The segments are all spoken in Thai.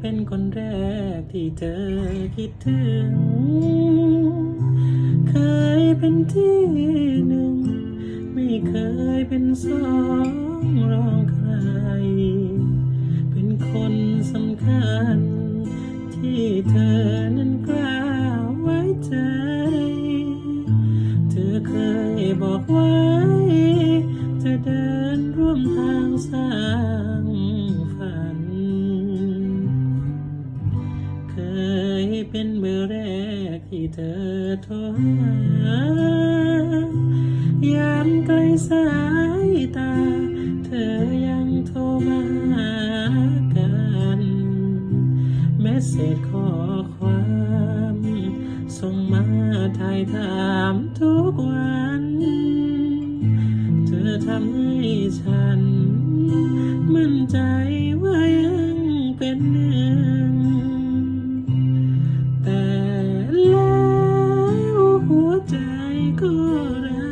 เป็นคนแรกที่เธอคิดถึง เคยเป็นที่หนึ่ง ไม่เคยเป็นสองรองใคร เป็นคนสำคัญ ที่เธอนั้นกล้าไว้ใจ เธอเคยบอกไว้ จะเดินร่วมทางสร้าง เป็นเบอแรกที่เธอโทรหายามไกลสายตา เธอยังโทรมาหากันเมสเซจข้อความส่งมาถ่ายถามทุกวัน เธอทำให้ฉัน มั่นใจ ไร้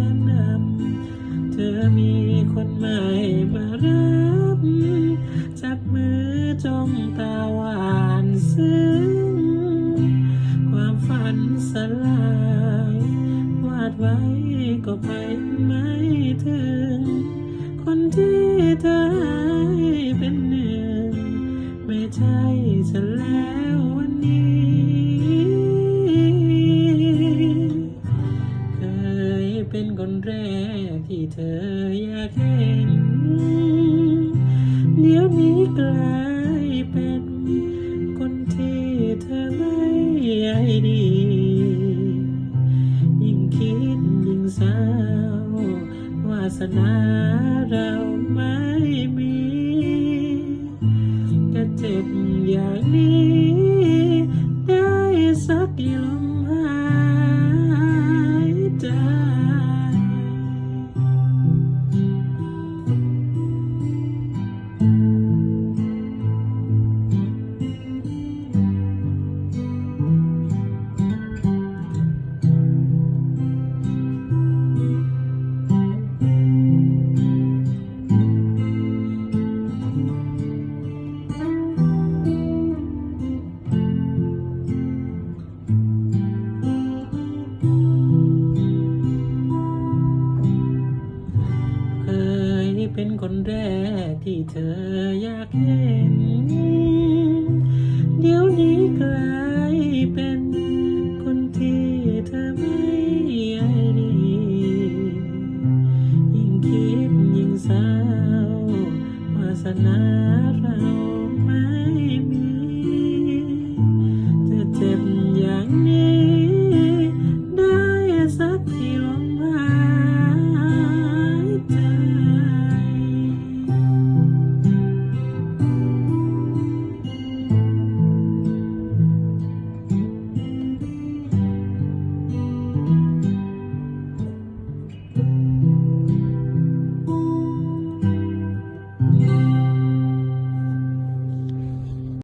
อันดำเธอมีคนใหม่มารับ จับมือจ้องตาหวานซึ้ง ความฝันสลาย วาดไว้ก็ไปไม่ถึง คนที่เธอเป็นหนึ่ง ไม่ใช่ เป็นคนแรกที่เธออยากเห็น เดี๋ยวนี้กลายเป็นคนที่เธอไม่ใยดี ยิ่งคิดยิ่งเศร้าวาสนาเราไม่มี จะเจ็บอย่างนี้ เป็นคนแรกที่เธออยากเห็น เดี๋ยวนี้กลายเป็นคนที่เธอไม่ใยดียิ่งคิดยิ่งเศร้าวาสนาเรา